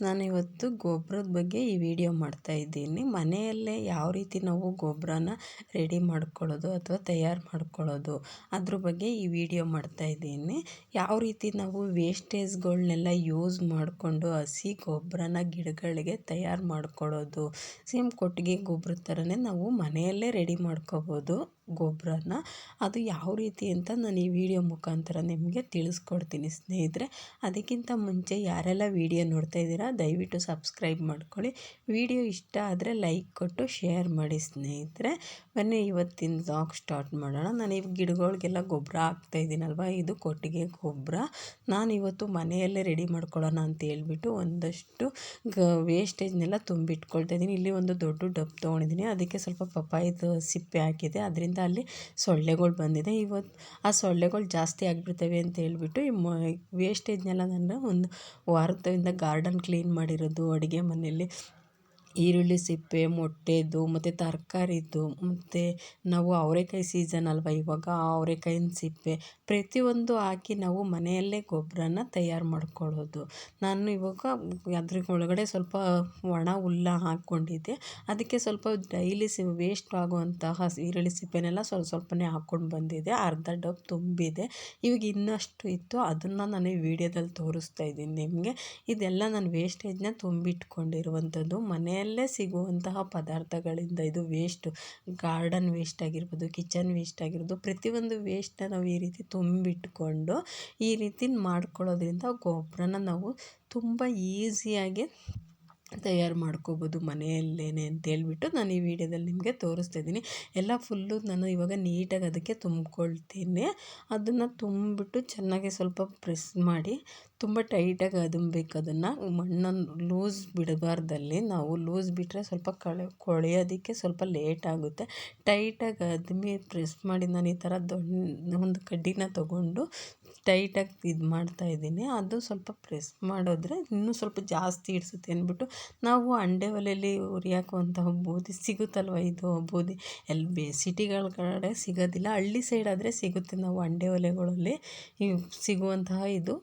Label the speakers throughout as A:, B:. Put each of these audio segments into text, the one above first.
A: ನಾನಿವತ್ತು ಗೊಬ್ಬರದ ಬಗ್ಗೆ ಈ ವಿಡಿಯೋ ಮಾಡ್ತಾ ಇದ್ದೀನಿ. ಮನೆಯಲ್ಲೇ ಯಾವ ರೀತಿ ನಾವು ಗೊಬ್ಬರನ ರೆಡಿ ಮಾಡ್ಕೊಳ್ಳೋದು ಅಥವಾ ತಯಾರು ಮಾಡ್ಕೊಳ್ಳೋದು ಅದ್ರ ಬಗ್ಗೆ ಈ ವಿಡಿಯೋ ಮಾಡ್ತಾ ಇದ್ದೀನಿ. ಯಾವ ರೀತಿ ನಾವು ವೇಸ್ಟೇಜ್ಗಳನ್ನೆಲ್ಲ ಯೂಸ್ ಮಾಡಿಕೊಂಡು ಹಸಿ ಗೊಬ್ಬರನ ಗಿಡಗಳಿಗೆ ತಯಾರು ಮಾಡ್ಕೊಳ್ಳೋದು ಸೇಮ್ ಕೊಟ್ಟಿಗೆ ಗೊಬ್ಬರ ಥರನೇ ನಾವು ಮನೆಯಲ್ಲೇ ರೆಡಿ ಮಾಡ್ಕೋಬೋದು ಗೊಬ್ಬರನ ಅದು ಯಾವ ರೀತಿ ಅಂತ ನಾನು ಈ ವಿಡಿಯೋ ಮುಖಾಂತರ ನಿಮಗೆ ತಿಳಿಸ್ಕೊಡ್ತೀನಿ ಸ್ನೇಹಿತರೆ. ಅದಕ್ಕಿಂತ ಮುಂಚೆ ಯಾರೆಲ್ಲ ವಿಡಿಯೋ ನೋಡ್ತಾ ಇದ್ದೀರಾ ದಯವಿಟ್ಟು ಸಬ್ಸ್ಕ್ರೈಬ್ ಮಾಡ್ಕೊಳ್ಳಿ. ವಿಡಿಯೋ ಇಷ್ಟ ಆದರೆ ಲೈಕ್ ಕೊಟ್ಟು ಶೇರ್ ಮಾಡಿ ಸ್ನೇಹಿತರೆ. ಬನ್ನಿ, ಇವತ್ತಿನ ಲಾಗ್ ಸ್ಟಾರ್ಟ್ ಮಾಡೋಣ. ನಾನು ಇವಾಗ ಗಿಡಗಳಿಗೆಲ್ಲ ಗೊಬ್ಬರ ಇದ್ದೀನಲ್ವ ಇದು ಕೊಟ್ಟಿಗೆ ಗೊಬ್ಬರ ನಾನು ಇವತ್ತು ಮನೆಯಲ್ಲೇ ರೆಡಿ ಮಾಡ್ಕೊಳ್ಳೋಣ ಅಂತ ಹೇಳ್ಬಿಟ್ಟು ಒಂದಷ್ಟು ಗ ವೇಸ್ಟೇಜ್ನೆಲ್ಲ ತುಂಬಿಟ್ಕೊಳ್ತಾ ಇದ್ದೀನಿ ಇಲ್ಲಿ ಒಂದು ದೊಡ್ಡ ಡಬ್ ತೊಗೊಂಡಿದ್ದೀನಿ ಅದಕ್ಕೆ ಸ್ವಲ್ಪ ಪಪ್ಪಾಯಿದು ಸಿಪ್ಪೆ ಹಾಕಿದೆ. ಅದರಿಂದ ಅಲ್ಲಿ ಸೊಳ್ಳೆಗಳು ಬಂದಿದೆ. ಇವತ್ತು ಆ ಸೊಳ್ಳೆಗಳು ಜಾಸ್ತಿ ಆಗಿಬಿಡ್ತವೆ ಅಂತ ಹೇಳ್ಬಿಟ್ಟು ವೇಸ್ಟೇಜ್ನೆಲ್ಲ ನಾನು ಒಂದು ವಾರದಿಂದ ಗಾರ್ಡನ್ ಕ್ಲೀನ್ ಮಾಡಿರೋದು ಅಡುಗೆ ಮನೆಯಲ್ಲಿ. ಈರುಳ್ಳಿ ಸಿಪ್ಪೆ, ಮೊಟ್ಟೆದು, ಮತ್ತು ತರಕಾರಿದು, ಮತ್ತು ನಾವು ಅವರೆಕಾಯಿ ಸೀಸನ್ ಅಲ್ವಾ? ಇವಾಗ ಅವರೆಕಾಯಿನ ಸಿಪ್ಪೆ. ಪ್ರತಿಯೊಂದು ಹಾಕಿ ನಾವು ಮನೆಯಲ್ಲೇ ಗೊಬ್ಬರನ ತಯಾರು ಮಾಡ್ಕೊಳ್ಳೋದು. ನಾನು ಇವಾಗ ಅದ್ರ ಒಳಗಡೆ ಸ್ವಲ್ಪ ಒಣ ಹುಲ್ಲ ಹಾಕ್ಕೊಂಡಿದ್ದೆ. ಅದಕ್ಕೆ ಸ್ವಲ್ಪ ಡೈಲಿ ಸಿ ವೇಸ್ಟ್ ಆಗುವಂತಹ ಈರುಳ್ಳಿ ಸಿಪ್ಪೆನೆಲ್ಲ ಸ್ವಲ್ಪ ಸ್ವಲ್ಪನೇ ಹಾಕ್ಕೊಂಡು ಬಂದಿದ್ದೆ. ಅರ್ಧ ಡಬ್ ತುಂಬಿದೆ. ಇವಾಗ ಇನ್ನಷ್ಟು ಇತ್ತು. ಅದನ್ನು ನಾನು ಈ ವಿಡಿಯೋದಲ್ಲಿ ತೋರಿಸ್ತಾ ಇದ್ದೀನಿ ನಿಮಗೆ. ಇದೆಲ್ಲ ನಾನು ವೇಸ್ಟೇಜ್ನ ತುಂಬಿಟ್ಕೊಂಡಿರುವಂಥದ್ದು. ಮನೆ ಮನೆಯಲ್ಲೇ ಸಿಗುವಂತಹ ಪದಾರ್ಥಗಳಿಂದ ಇದು ವೇಸ್ಟು ಗಾರ್ಡನ್ ವೇಸ್ಟ್ ಆಗಿರ್ಬೋದು ಕಿಚನ್ ವೇಸ್ಟ್ ಆಗಿರ್ಬೋದು, ಪ್ರತಿಯೊಂದು ವೇಸ್ಟನ್ನ ನಾವು ಈ ರೀತಿ ತುಂಬಿಟ್ಕೊಂಡು ಈ ರೀತಿ ಮಾಡ್ಕೊಳ್ಳೋದ್ರಿಂದ ಗೊಬ್ಬರನ ನಾವು ತುಂಬ ಈಸಿಯಾಗಿ ತಯಾರು ಮಾಡ್ಕೋಬೋದು ಅಂತ ಅಂತೇಳ್ಬಿಟ್ಟು ನಾನು ಈ ವಿಡಿಯೋದಲ್ಲಿ ನಿಮಗೆ ತೋರಿಸ್ತಾ ಇದ್ದೀನಿ. ಎಲ್ಲ ಫುಲ್ಲು ನಾನು ಇವಾಗ ನೀಟಾಗಿ ಅದಕ್ಕೆ ತುಂಬ್ಕೊಳ್ತೀನಿ. ಅದನ್ನು ತುಂಬಿಬಿಟ್ಟು ಚೆನ್ನಾಗಿ ಸ್ವಲ್ಪ ಪ್ರೆಸ್ ಮಾಡಿ ತುಂಬ ಟೈಟಾಗಿ ಅದುಂಬೇಕು ಅದನ್ನು. ಮಣ್ಣನ್ನು ಲೂಸ್ ಬಿಡಬಾರ್ದಲ್ಲಿ ನಾವು ಲೂಸ್ ಬಿಟ್ಟರೆ ಸ್ವಲ್ಪ ಕಳೆ ಕೊಳೆಯೋದಕ್ಕೆ ಸ್ವಲ್ಪ ಲೇಟ್ ಆಗುತ್ತೆ. ಟೈಟಾಗಿ ಅದ್ಮಿ ಪ್ರೆಸ್ ಮಾಡಿ ನಾನು ಈ ಥರ ದೊಡ್ಡ ಒಂದು ಕಡ್ಡಿನ ತೊಗೊಂಡು ಟೈಟಾಗಿ ಇದು ಮಾಡ್ತಾಯಿದ್ದೀನಿ ಅದು ಸ್ವಲ್ಪ ಪ್ರೆಸ್ ಮಾಡಿದ್ರೆ ಇನ್ನೂ ಸ್ವಲ್ಪ ಜಾಸ್ತಿ ಹಿಡಿಸುತ್ತೆ ಅಂದ್ಬಿಟ್ಟು ನಾವು ಅಂಡೆ ಒಲೆಯಲ್ಲಿ ಉರಿ ಹಾಕುವಂತಹ ಬೂದಿ ಸಿಗುತ್ತಲ್ವ ಇದು ಬೂದಿ? ಎಲ್ಲಿ ಬಿ ಸಿಟಿಗಳ ಕಡೆ ಸಿಗೋದಿಲ್ಲ. ಹಳ್ಳಿ ಸೈಡ್ ಆದರೆ ಸಿಗುತ್ತೆ. ನಾವು ಅಂಡೆ ಒಲೆಗಳಲ್ಲಿ ಸಿಗುವಂತಹ ಇದು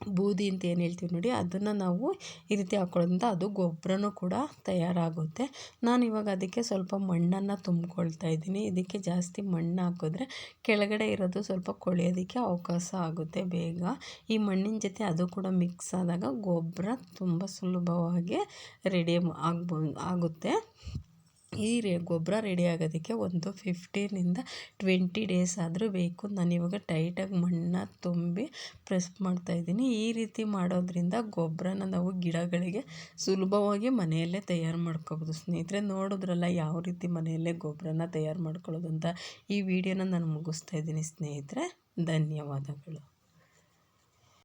A: ಬೂದಿ ಅಂತ ಏನು ಹೇಳ್ತೀವಿ ನೋಡಿ, ಅದನ್ನು ನಾವು ಈ ರೀತಿ ಹಾಕ್ಕೊಳ್ಳೋದ್ರಿಂದ ಅದು ಗೊಬ್ಬರನೂ ಕೂಡ ತಯಾರಾಗುತ್ತೆ. ನಾನು ಇವಾಗ ಅದಕ್ಕೆ ಸ್ವಲ್ಪ ಮಣ್ಣನ್ನು ತುಂಬಿಕೊಳ್ತಾ ಇದ್ದೀನಿ. ಇದಕ್ಕೆ ಜಾಸ್ತಿ ಮಣ್ಣು ಹಾಕಿದ್ರೆ ಕೆಳಗಡೆ ಇರೋದು ಸ್ವಲ್ಪ ಕೊಳೆಯೋದಕ್ಕೆ ಅವಕಾಶ ಆಗುತ್ತೆ ಬೇಗ. ಈ ಮಣ್ಣಿನ ಜೊತೆ ಅದು ಕೂಡ ಮಿಕ್ಸ್ ಆದಾಗ ಗೊಬ್ಬರ ತುಂಬ ಸುಲಭವಾಗಿ ರೆಡಿ ಆಗ್ಬೋ ಆಗುತ್ತೆ. ಈ ರೇ, ಗೊಬ್ಬರ ರೆಡಿ ಆಗೋದಕ್ಕೆ ಒಂದು ಫಿಫ್ಟೀನಿಂದ ಟ್ವೆಂಟಿ ಡೇಸ್ ಆದರೂ ಬೇಕು. ನಾನು ಇವಾಗ ಟೈಟಾಗಿ ಮಣ್ಣನ್ನು ತುಂಬಿ ಪ್ರೆಸ್ ಮಾಡ್ತಾಯಿದ್ದೀನಿ ಈ ರೀತಿ ಮಾಡೋದ್ರಿಂದ ಗೊಬ್ಬರನ ನಾವು ಗಿಡಗಳಿಗೆ ಸುಲಭವಾಗಿ ಮನೆಯಲ್ಲೇ ತಯಾರು ಮಾಡ್ಕೋಬೋದು. ಸ್ನೇಹಿತರೆ, ನೋಡಿದ್ರಲ್ಲ ಯಾವ ರೀತಿ ಮನೆಯಲ್ಲೇ ಗೊಬ್ಬರನ ತಯಾರು ಮಾಡ್ಕೊಳ್ಳೋದು ಅಂತ? ಈ ವಿಡಿಯೋನ ನಾನು ಮುಗಿಸ್ತಾ ಇದ್ದೀನಿ. ಸ್ನೇಹಿತರೆ, ಧನ್ಯವಾದಗಳು.